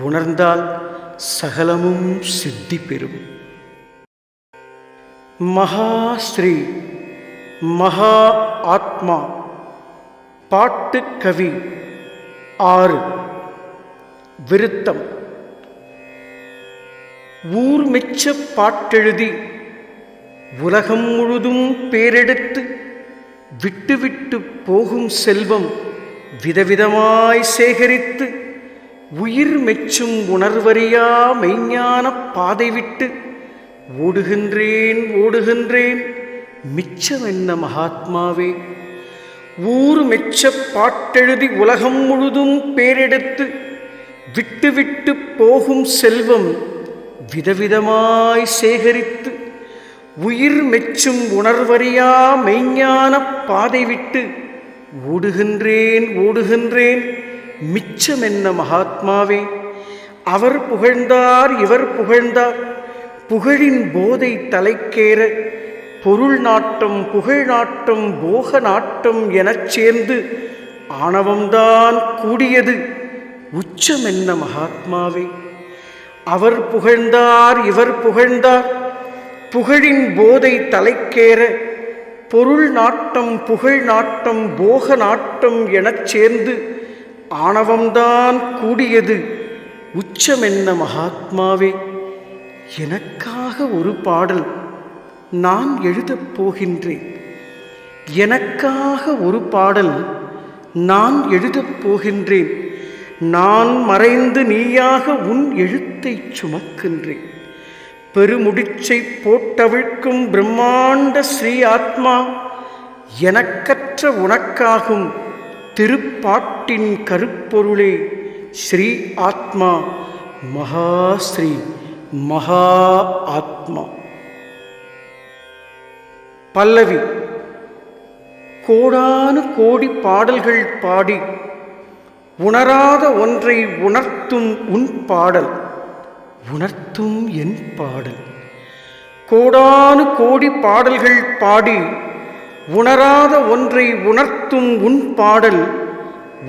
உணர்ந்தால் சகலமும் சித்தி பெறும். மகா ஸ்ரீ மகா ஆத்மா பாட்டுக்கவி ஆறு விருத்தம். ஊர் மெச்ச பாட்டெழுதி உலகம் முழுதும் பேரெடுத்து விட்டுவிட்டு போகும் செல்வம் விதவிதமாய் சேகரித்து உயிர் மெச்சும் உணர்வறியா மெய்ஞான பாதை விட்டு ஓடுகின்றேன் ஓடுகின்றேன் மிச்சமென்ன மகாத்மாவே? ஊர் மெச்ச பாட்டெழுதி உலகம் முழுதும் பேரெடுத்து விட்டுவிட்டு போகும் செல்வம் விதவிதமாய் சேகரித்து உயிர் மெச்சும் உணர்வறியா மெய்ஞான பாதை விட்டு ஓடுகின்றேன் ஓடுகின்றேன் மிச்சம் என்ன மகாத்மாவே? அவர் புகழ்ந்தார் இவர் புகழ்ந்தார். புகழின் போதை தலைக்கேற பொருள் நாட்டம் புகழ் நாட்டம் போக நாட்டம் எனச் சேர்ந்து ஆணவம்தான் கூடியது. உச்சம் என்ன மகாத்மாவே? அவர் புகழ்ந்தார் இவர் புகழ்ந்தார். புகழின் போதை தலைக்கேற பொருள் நாட்டம் புகழ் நாட்டம் போக நாட்டம் எனச் சேர்ந்து ஆணவம்தான் கூடியது. உச்சமென்ன மகாத்மாவே. எனக்காக ஒரு பாடல் நான் எழுதப் போகின்றேன். எனக்காக ஒரு பாடல் நான் எழுதப் போகின்றேன். நான் மறைந்து நீயாக உன் எழுத்தைச் சுமக்கின்றேன். பெருமுடிச்சை போட்டவிழ்க்கும் பிரம்மாண்ட ஸ்ரீ ஆத்மா எனக்கற்ற உனக்காகும். திருப்பாட்டின் கருப்பொருளே ஸ்ரீ ஆத்மா மகாஸ்ரீ மகா ஆத்மா. பல்லவி கோடானு கோடி பாடல்கள் பாடி உணராத ஒன்றை உணர்த்தும் உன் பாடல் உணர்த்தும் என் பாடல். கோடானு கோடி பாடல்கள் பாடி உணராத ஒன்றை உணர்த்தும் உன் பாடல்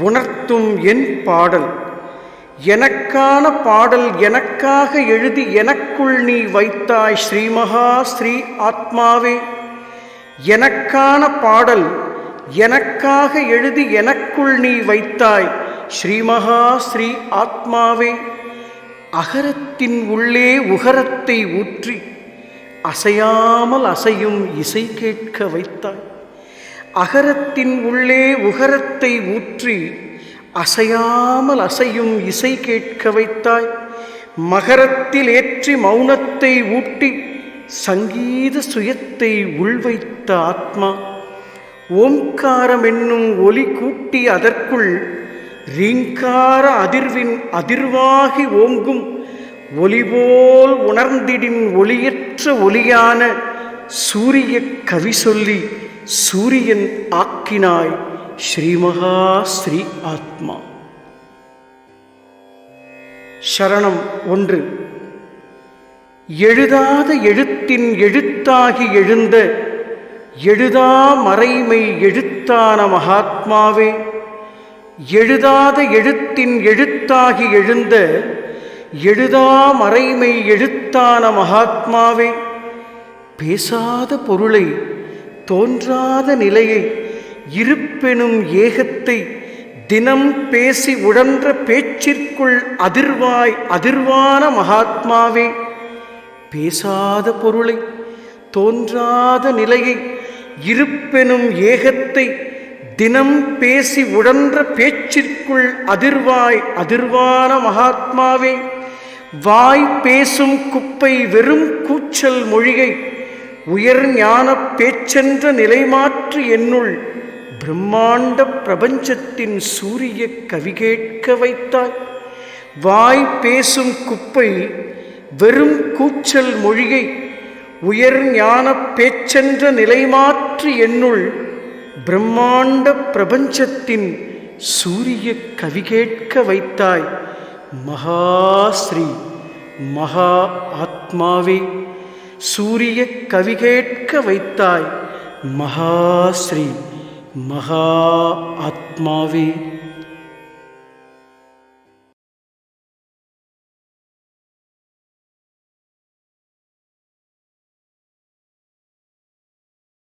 உணர்த்தும் என் பாடல். எனக்கான பாடல் எனக்காக எழுதி எனக்குள் நீ வைத்தாய் ஸ்ரீமகா ஸ்ரீ ஆத்மாவே. எனக்கான பாடல் எனக்காக எழுதி எனக்குள் நீ வைத்தாய் ஸ்ரீமகா ஸ்ரீ ஆத்மாவே. அகரத்தின் உள்ளே உகரத்தை ஊற்றி அசையாமல் அசையும் இசை கேட்க வைத்தாய். அகரத்தின் உள்ளே உகரத்தை ஊற்றி அசையாமல் அசையும் இசை கேட்க வைத்தாய். மகரத்தில் ஏற்றி மௌனத்தை ஊட்டி சங்கீத சுயத்தை உள்வைத்த ஆத்மா. ஓம்காரம் என்னும் ஒலி கூட்டி அதற்குள் ரீங்கார அதிர்வின் அதிர்வாகி ஓங்கும் ஒலிபோல் உணர்ந்திடின் ஒளியற்ற ஒலியான சூரிய கவி சொல்லி சூரியன் ஆக்கினாய் ஸ்ரீமகா ஸ்ரீ ஆத்மா. சரணம் ஒன்று. எழுதாத எழுத்தின் எழுத்தாகி எழுந்த எழுதா மறைமை எழுத்தான மகாத்மாவே எழுதாத எழுத்தின் எழுத்தாகி எழுந்த எழுதா மறைமை எழுத்தான மகாத்மாவே. பேசாத பொருளை தோன்றாத நிலையை இருப்பெனும் ஏகத்தை தினம் பேசி உழன்ற பேச்சிற்குள் அதிர்வாய் அதிர்வான மகாத்மாவே. பேசாத பொருளை தோன்றாத நிலையை இருப்பெனும் ஏகத்தை தினம் பேசி உழன்ற பேச்சிற்குள் அதிர்வாய் அதிர்வான மகாத்மாவே. வாய் பேசும் குப்பை வெறும் கூச்சல் மொழியை உயர் ஞான பேச்சென்ற நிலைமாற்று என்னுள் பிரம்மாண்ட பிரபஞ்சத்தின் சூரிய கவி கேட்க வைத்தாய். வாய் பேசும் குப்பை வெறும் கூச்சல் மொழியை உயர் ஞான பேச்சென்ற நிலைமாற்று என்னுள் பிரம்மாண்ட பிரபஞ்சத்தின் சூரிய கவி கேட்க வைத்தாய். மகாஸ்ரீ மகா ஆத்மாவே சூரிய கவி கேட்க வைத்தாய் மகாஸ்ரீ மகா ஆத்மாவே